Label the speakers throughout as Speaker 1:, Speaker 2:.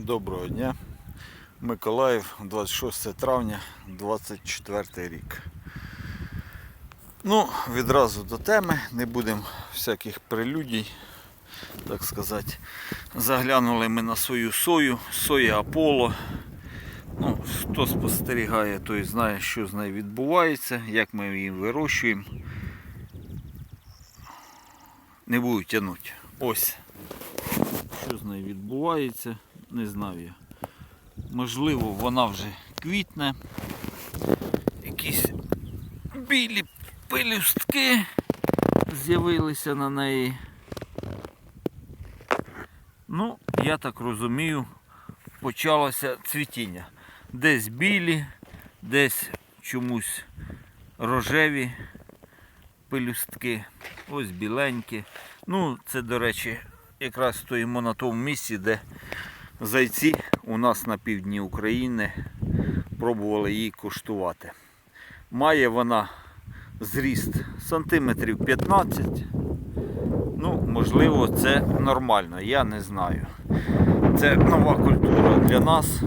Speaker 1: Доброго дня. Миколаїв, 26 травня, 24 рік. Ну, відразу до теми, не будемо всяких прелюдій, так сказати. Заглянули ми на свою сою, соя Аполло. Ну, хто спостерігає, той знає, що з нею відбувається, як ми її вирощуємо. Не буду тягнути. Ось що з нею відбувається, не знаю. Можливо, вона вже квітне. Якісь білі пелюстки з'явилися на неї. Ну, я так розумію, почалося цвітіння. Десь білі, десь чомусь рожеві пелюстки, ось біленькі. Ну, це, до речі, якраз стоїмо на тому місці, де зайці у нас на півдні України пробували її куштувати. Має вона зріст сантиметрів 15. Ну, можливо, це нормально, я не знаю. Це нова культура для нас.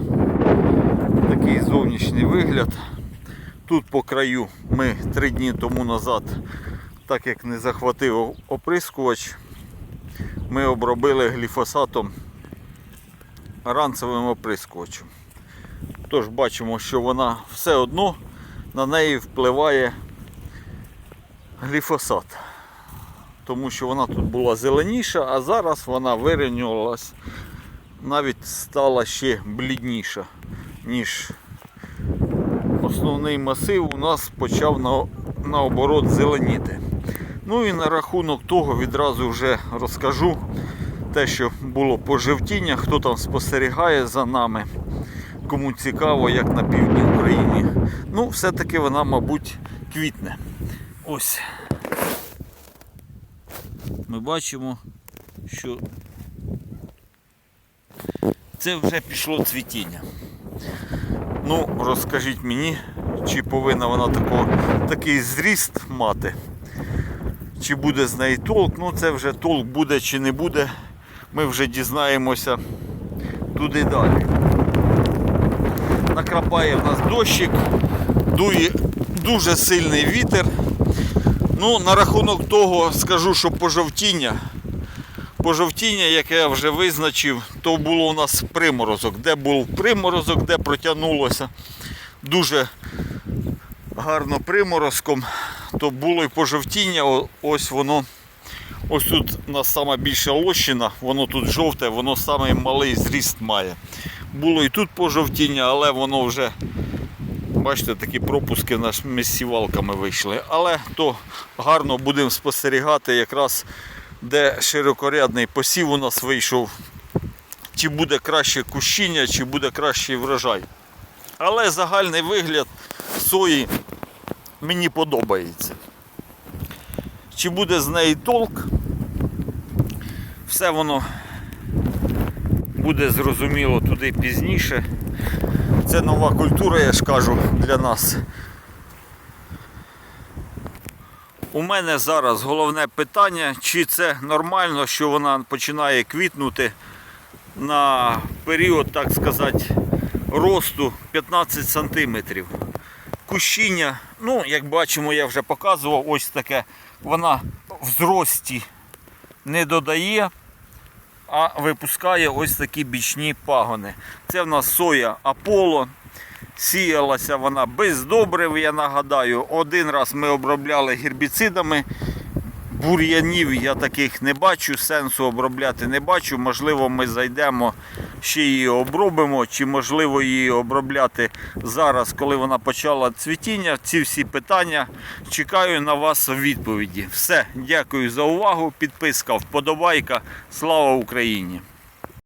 Speaker 1: Такий зовнішній вигляд. Тут по краю ми три дні тому назад, так як не захватив оприскувач, ми обробили гліфосатом ранцевим оприскувачем. Тож бачимо, що вона все одно на неї впливає гліфосат. Тому що вона тут була зеленіша, а зараз вона вирівнювалась, навіть стала ще блідніша, ніж основний масив у нас почав на, наоборот зеленіти. Ну і на рахунок того відразу вже розкажу те, що було пожевтіння, хто там спостерігає за нами, кому цікаво, як на півдні України. Ну, все-таки вона, мабуть, квітне. Ось. Ми бачимо, що це вже пішло цвітіння. Ну, розкажіть мені, чи повинна вона тако, такий зріст мати, чи буде з неї толк. Ну це вже толк буде чи не буде. Ми вже дізнаємося туди далі. Накрапає в нас дощик, дує дуже сильний вітер. Ну, на рахунок того скажу, що пожовтіння. Пожовтіння, яке я вже визначив, то було у нас приморозок. Де був приморозок, де протягнулося дуже гарно приморозком, то було і пожовтіння. Ось воно. Ось тут у нас сама більша лощина, воно тут жовте, воно самий малий зріст має. Було і тут пожовтіння, але воно вже, бачите, такі пропуски нашими сівалками вийшли. Але то гарно будемо спостерігати якраз де широкорядний посів у нас вийшов, чи буде краще кущіння, чи буде кращий врожай. Але загальний вигляд сої мені подобається. Чи буде з неї толк? Все воно буде зрозуміло туди пізніше. Це нова культура, я ж кажу, для нас. У мене зараз головне питання, чи це нормально, що вона починає квітнути на період, так сказати, росту 15 сантиметрів. Кущіння, ну, як бачимо, я вже показував, ось таке, вона в зрості не додає, а випускає ось такі бічні пагони. Це в нас соя Аполло. Сіялася вона без добрив, я нагадаю. Один раз ми обробляли гербіцидами. Бур'янів я таких не бачу, сенсу обробляти не бачу. Можливо, ми зайдемо, ще її обробимо, чи можливо її обробляти зараз, коли вона почала цвітіння. Ці всі питання чекаю на вас відповіді. Все, дякую за увагу. Підписка, вподобайка. Слава Україні!